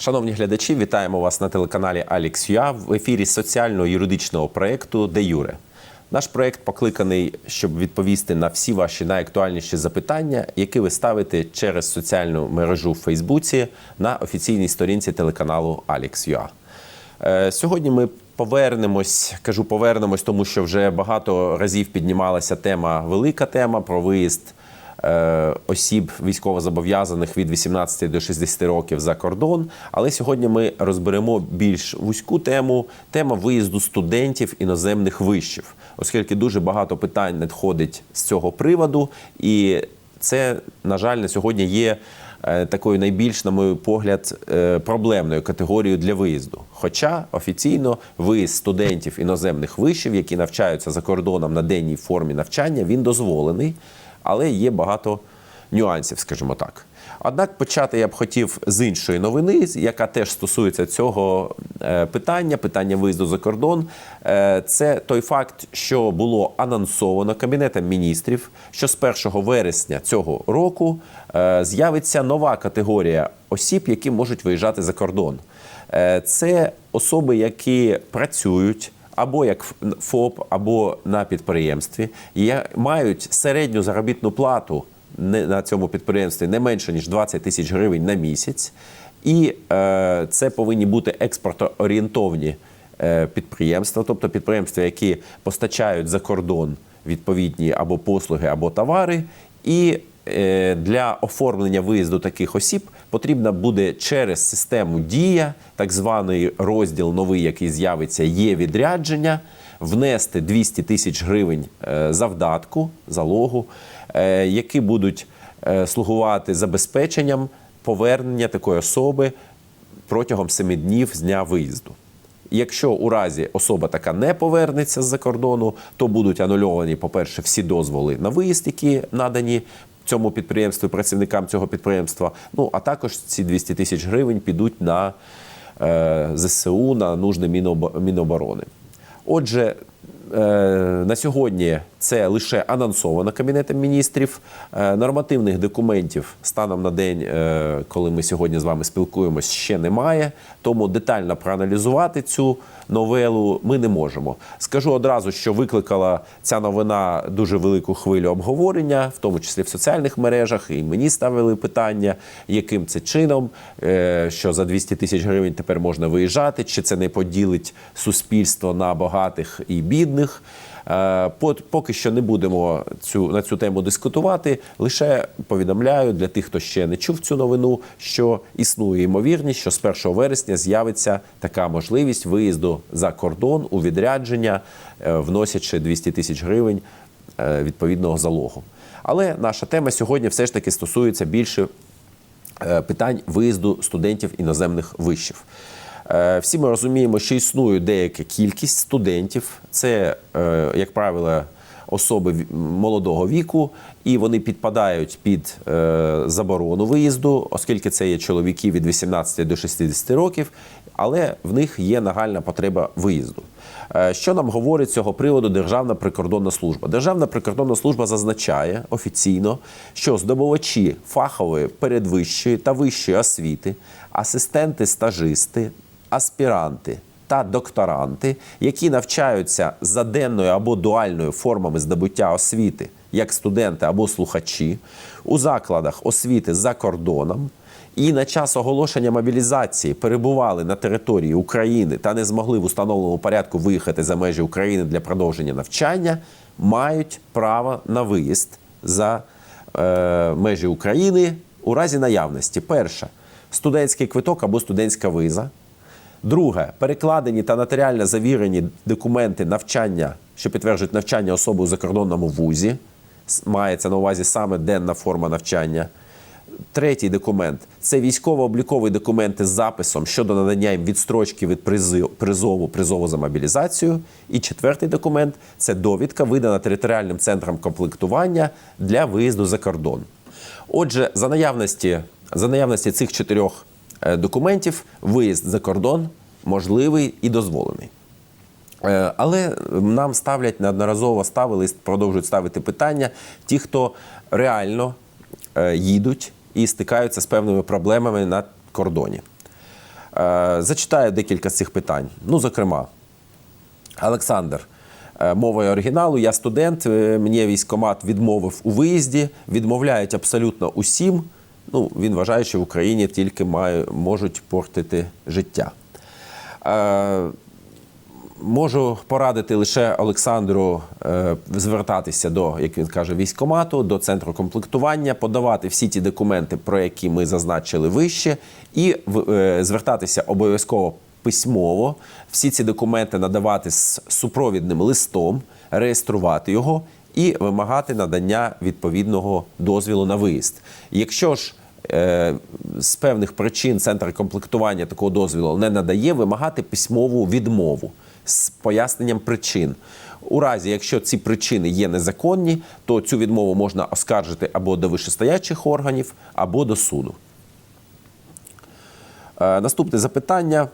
Шановні глядачі, вітаємо вас на телеканалі Алікс в ефірі соціально-юридичного проєкту Де Юре. Наш проєкт покликаний, щоб відповісти на всі ваші найактуальніші запитання, які ви ставите через соціальну мережу в Фейсбуці на офіційній сторінці телеканалу Алікс Е, Сьогодні ми повернемось, кажу повернемось, тому що вже багато разів піднімалася тема, велика тема про виїзд осіб військовозобов'язаних від 18 до 60 років за кордон. Але сьогодні ми розберемо більш вузьку тему тема виїзду студентів іноземних вишів, оскільки дуже багато питань надходить з цього приводу, і це, на жаль, на сьогодні є е, такою найбільш, на мій погляд, е, проблемною категорією для виїзду. Хоча офіційно виїзд студентів іноземних вишів, які навчаються за кордоном на денній формі навчання, він дозволений, але є багато нюансів, скажімо так. Однак почати я б хотів з іншої новини, яка теж стосується цього е, питання, питання виїзду за кордон. Е, Це той факт, що було анонсовано Кабінетом міністрів, що з 1 вересня цього року е, з'явиться нова категорія осіб, які можуть виїжджати за кордон. Це особи, які працюють або як ФОП, або на підприємстві, мають середню заробітну плату на цьому підприємстві не менше ніж 20 тисяч гривень на місяць, і е, це повинні бути експортоорієнтовні е, підприємства, тобто підприємства, які постачають за кордон відповідні або послуги, або товари. І е, для оформлення виїзду таких осіб потрібно буде через систему Дія, так званий розділ новий, який з'явиться, є відрядження, внести 200 тисяч гривень е, завдатку, залогу, е, які будуть е, слугувати забезпеченням повернення такої особи протягом 7 днів з дня виїзду. Якщо у разі особа така не повернеться з-за кордону, то будуть анульовані, по-перше, всі дозволи на виїзд, які надані цьому підприємстві працівникам цього підприємства. Ну а також ці 200 тисяч гривень підуть на е, ЗСУ, на нужди Міноборони. Отже, е, на сьогодні це лише анонсовано Кабінетом міністрів. Е, Нормативних документів станом на день, е, коли ми сьогодні з вами спілкуємось, ще немає. Тому детально проаналізувати цю новелу ми не можемо. Скажу одразу, що викликала ця новина дуже велику хвилю обговорення, в тому числі в соціальних мережах. І мені ставили питання, яким це чином, е, що за 200 тисяч гривень тепер можна виїжджати, чи це не поділить суспільство на багатих і бідних. Е, Поки що не будемо цю на цю тему дискутувати. Лише повідомляю для тих, хто ще не чув цю новину, що існує ймовірність, що з 1 вересня з'явиться така можливість виїзду за кордон у відрядження, е, вносячи 200 тисяч гривень е, відповідного залогу. Але наша тема сьогодні все ж таки стосується більше питань виїзду студентів іноземних вишів. Е, Всі ми розуміємо, що існує деяка кількість студентів. Це, е, як правило, особи молодого віку, і вони підпадають під е, заборону виїзду, оскільки це є чоловіки від 18 до 60 років, але в них є нагальна потреба виїзду. Що нам говорить з цього приводу Державна прикордонна служба? Державна прикордонна служба зазначає офіційно, що здобувачі фахової передвищої та вищої освіти, асистенти, стажисти, аспіранти та докторанти, які навчаються за денною або дуальною формами здобуття освіти, як студенти або слухачі, у закладах освіти за кордоном. І на час оголошення мобілізації перебували на території України та не змогли в установленому порядку виїхати за межі України для продовження навчання, мають право на виїзд за е, межі України у разі наявності. Перше студентський квиток або студентська виза. Друге, перекладені та нотаріально завірені документи навчання, що підтверджують навчання особи у закордонному вузі. Мається на увазі саме денна форма навчання. Третій документ це військово-облікові документи з записом щодо надання їм відстрочки від призову, призову за мобілізацію. І четвертий документ це довідка, видана територіальним центром комплектування для виїзду за кордон. Отже, за наявності, за наявності цих чотирьох документів виїзд за кордон можливий і дозволений. Е, Але нам ставлять неодноразово ставили і продовжують ставити питання ті, хто реально е, їдуть і стикаються з певними проблемами на кордоні. Е, Зачитаю декілька з цих питань. Ну, зокрема, Олександр. е, Мовою оригіналу, я студент, е, мені військкомат відмовив у виїзді, відмовляють абсолютно усім. Ну, він вважає, що в Україні тільки має, можуть портити життя. Е, Можу порадити лише Олександру е, звертатися до, як він каже, військкомату, до центру комплектування, подавати всі ті документи, про які ми зазначили вище, і е, звертатися обов'язково письмово. Всі ці документи надавати з супровідним листом, реєструвати його і вимагати надання відповідного дозвілу на виїзд. Якщо ж з певних причин центр комплектування такого дозвілу не надає, вимагати письмову відмову з поясненням причин. У разі, якщо ці причини є незаконні, то цю відмову можна оскаржити або до вищестоячих органів, або до суду. Е, Наступне запитання.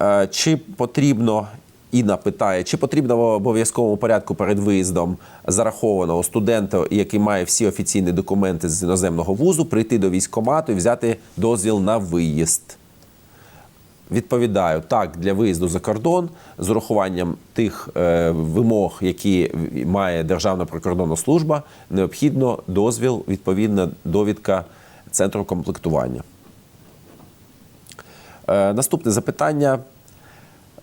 Е, Чи потрібно, Інна питає, чи потрібно в обов'язковому порядку перед виїздом зарахованого студента, який має всі офіційні документи з іноземного вузу, прийти до військкомату і взяти дозвіл на виїзд? Відповідаю так для виїзду за кордон з урахуванням тих е, вимог, які має Державна прикордонна служба, необхідно дозвіл, відповідна довідка центру комплектування. Е, наступне запитання.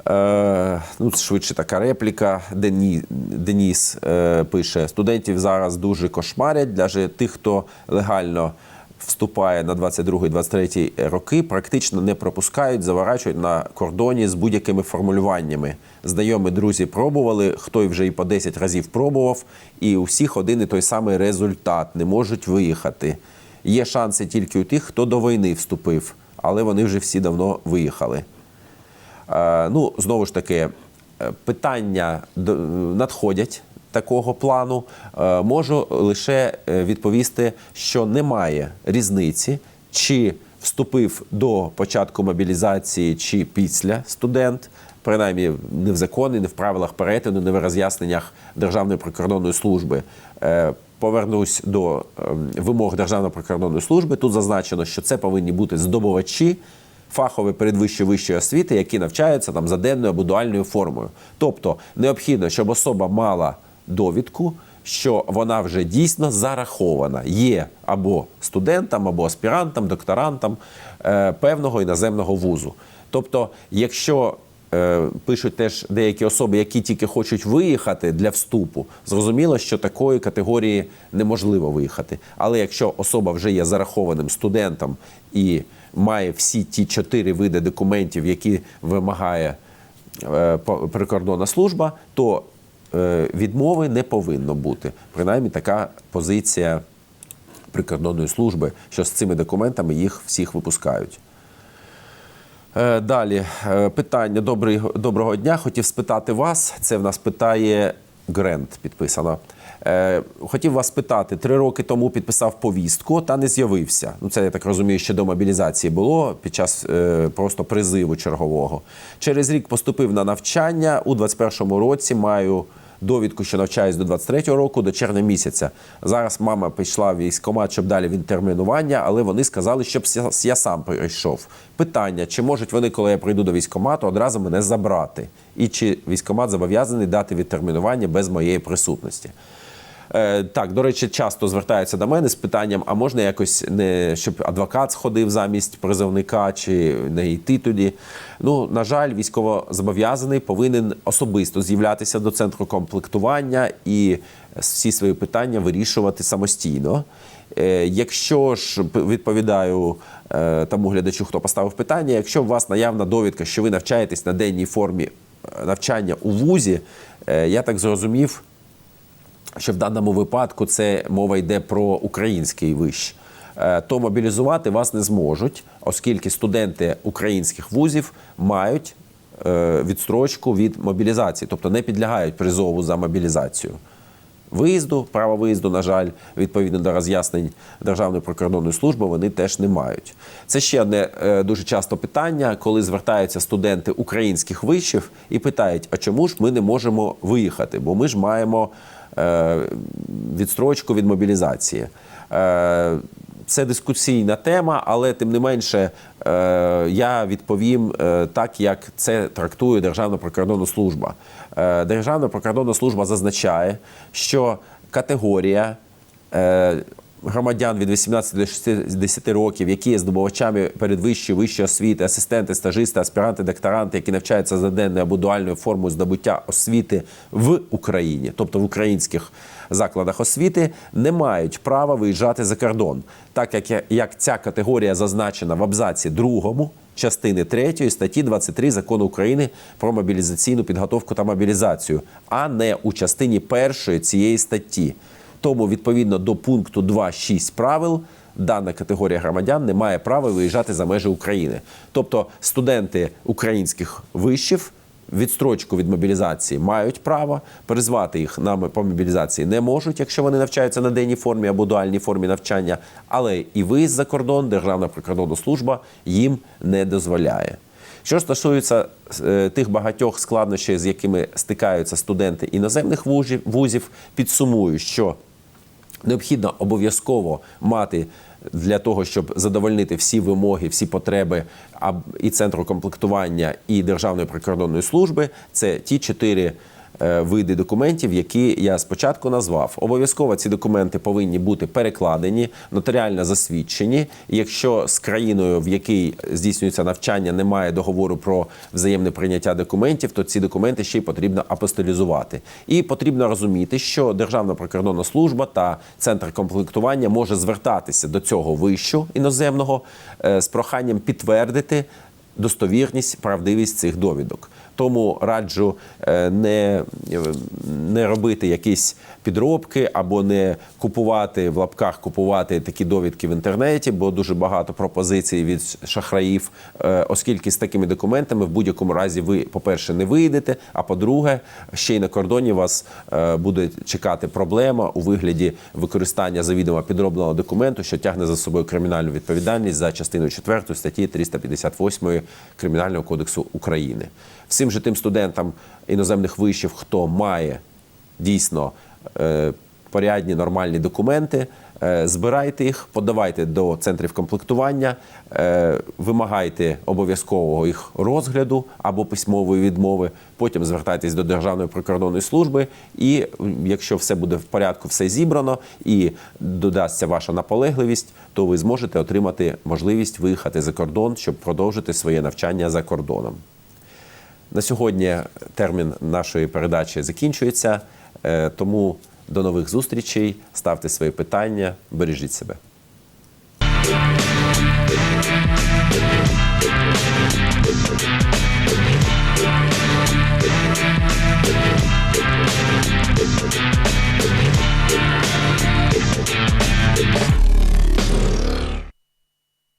Е, ну, швидше така репліка. Дені, Деніс е, пише: студентів зараз дуже кошмарять. Для тих, хто легально вступає на 22-23 роки, практично не пропускають, заворачують на кордоні з будь-якими формулюваннями. Знайомі друзі пробували, хто вже і по 10 разів пробував, і у всіх один і той самий результат не можуть виїхати. Є шанси тільки у тих, хто до війни вступив, але вони вже всі давно виїхали. Е, Ну, знову ж таки, е, питання надходять такого плану. Е, Можу лише відповісти, що немає різниці, чи вступив до початку мобілізації, чи після студент. Принаймні не в законі, не в правилах перетину, не в роз'ясненнях Державної прикордонної служби. Повернусь до ем, вимог Державної прикордонної служби. Тут зазначено, що це повинні бути здобувачі фахової передвище вищої освіти, які навчаються там за денною або дуальною формою. Тобто необхідно, щоб особа мала довідку, що вона вже дійсно зарахована, є або студентом, або аспірантом, докторантом е, певного іноземного вузу. Тобто, якщо пишуть теж деякі особи, які тільки хочуть виїхати для вступу, зрозуміло, що такої категорії неможливо виїхати. Але якщо особа вже є зарахованим студентом і має всі ті чотири види документів, які вимагає е, прикордонна служба, то е, відмови не повинно бути. Принаймні така позиція прикордонної служби, що з цими документами їх всіх випускають. Е, Далі е, питання Добрий, доброго дня. Хотів спитати вас. Це в нас питає Грент підписано. Е, Хотів вас питати, три роки тому підписав повістку та не з'явився. Ну, це я так розумію, ще до мобілізації було під час е, просто призиву чергового. Через рік поступив на навчання у 21-му році. Маю довідку, що навчаюсь до 23-го року, до червня місяця. Зараз мама пішла в військкомат, щоб далі відтермінування, але вони сказали, щоб я сам прийшов. Питання: чи можуть вони, коли я прийду до військкомату, одразу мене забрати? І чи військкомат зобов'язаний дати відтермінування без моєї присутності? Е, так, до речі, часто звертаються до мене з питанням: а можна якось не щоб адвокат сходив замість призовника чи не йти туди. Ну, на жаль, військовозобов'язаний повинен особисто з'являтися до центру комплектування і всі свої питання вирішувати самостійно. Е, Якщо ж відповідаю е, тому глядачу, хто поставив питання, якщо у вас наявна довідка, що ви навчаєтесь на денній формі навчання у вузі, я так зрозумів, що в даному випадку це мова йде про український виш, е, то мобілізувати вас не зможуть, оскільки студенти українських вузів мають е, відстрочку від мобілізації, тобто не підлягають призову за мобілізацію. Виїзду, право виїзду, на жаль, відповідно до роз'яснень Державної прикордонної служби, вони теж не мають. Це ще одне е, дуже часто питання, коли звертаються студенти українських вишів і питають: а чому ж ми не можемо виїхати? Бо ми ж маємо відстрочку від мобілізації. Е, це дискусійна тема, але тим не менше е, я відповім е, так, як це трактує Державна прикордонна служба. Е, Державна прикордонна служба зазначає, що категорія е, громадян від 18 до 60 років, які є здобувачами передвищої вищої освіти, асистенти, стажисти, аспіранти, докторанти, які навчаються за денною або дуальною формою здобуття освіти в Україні, тобто в українських закладах освіти, не мають права виїжджати за кордон, так як, як ця категорія зазначена в абзаці другому частини 3 статті 23 закону України про мобілізаційну підготовку та мобілізацію, а не у частині першої цієї статті. Тому відповідно до пункту 2.6 правил дана категорія громадян не має права виїжджати за межі України. Тобто студенти українських вишів відстрочку від мобілізації мають право, призвати їх на по мобілізації не можуть, якщо вони навчаються на денній формі або дуальній формі навчання, але і виїзд за кордон Державна прикордонна служба їм не дозволяє. Що стосується е, тих багатьох складнощів, з якими стикаються студенти іноземних вузів, підсумую, що необхідно обов'язково мати для того, щоб задовольнити всі вимоги, всі потреби і центру комплектування, і Державної прикордонної служби. Це ті чотири. Е, Види документів, які я спочатку назвав, обов'язково ці документи повинні бути перекладені, нотаріально засвідчені. Якщо з країною, в якій здійснюється навчання, немає договору про взаємне прийняття документів, то ці документи ще й потрібно апостолізувати. І потрібно розуміти, що Державна прикордонна служба та центр комплектування може звертатися до цього вищу іноземного е, з проханням підтвердити достовірність, правдивість цих довідок. Тому раджу е, не, е, не робити якісь підробки або не купувати в лапках купувати такі довідки в інтернеті, бо дуже багато пропозицій від шахраїв, е, оскільки з такими документами в будь-якому разі ви, по-перше, не вийдете, а по-друге, ще й на кордоні вас е, буде чекати проблема у вигляді використання завідомо підробленого документу, що тягне за собою кримінальну відповідальність за частиною 4 статті 358 Кримінального кодексу України. Всім же тим студентам іноземних вишів, хто має дійсно порядні нормальні документи. е, Збирайте їх, подавайте до центрів комплектування, е, вимагайте обов'язкового їх розгляду або письмової відмови. Потім звертайтесь до Державної прикордонної служби. І якщо все буде в порядку, все зібрано і додасться ваша наполегливість, то ви зможете отримати можливість виїхати за кордон, щоб продовжити своє навчання за кордоном. На сьогодні термін нашої передачі закінчується, е, тому до нових зустрічей. Ставте свої питання, бережіть себе.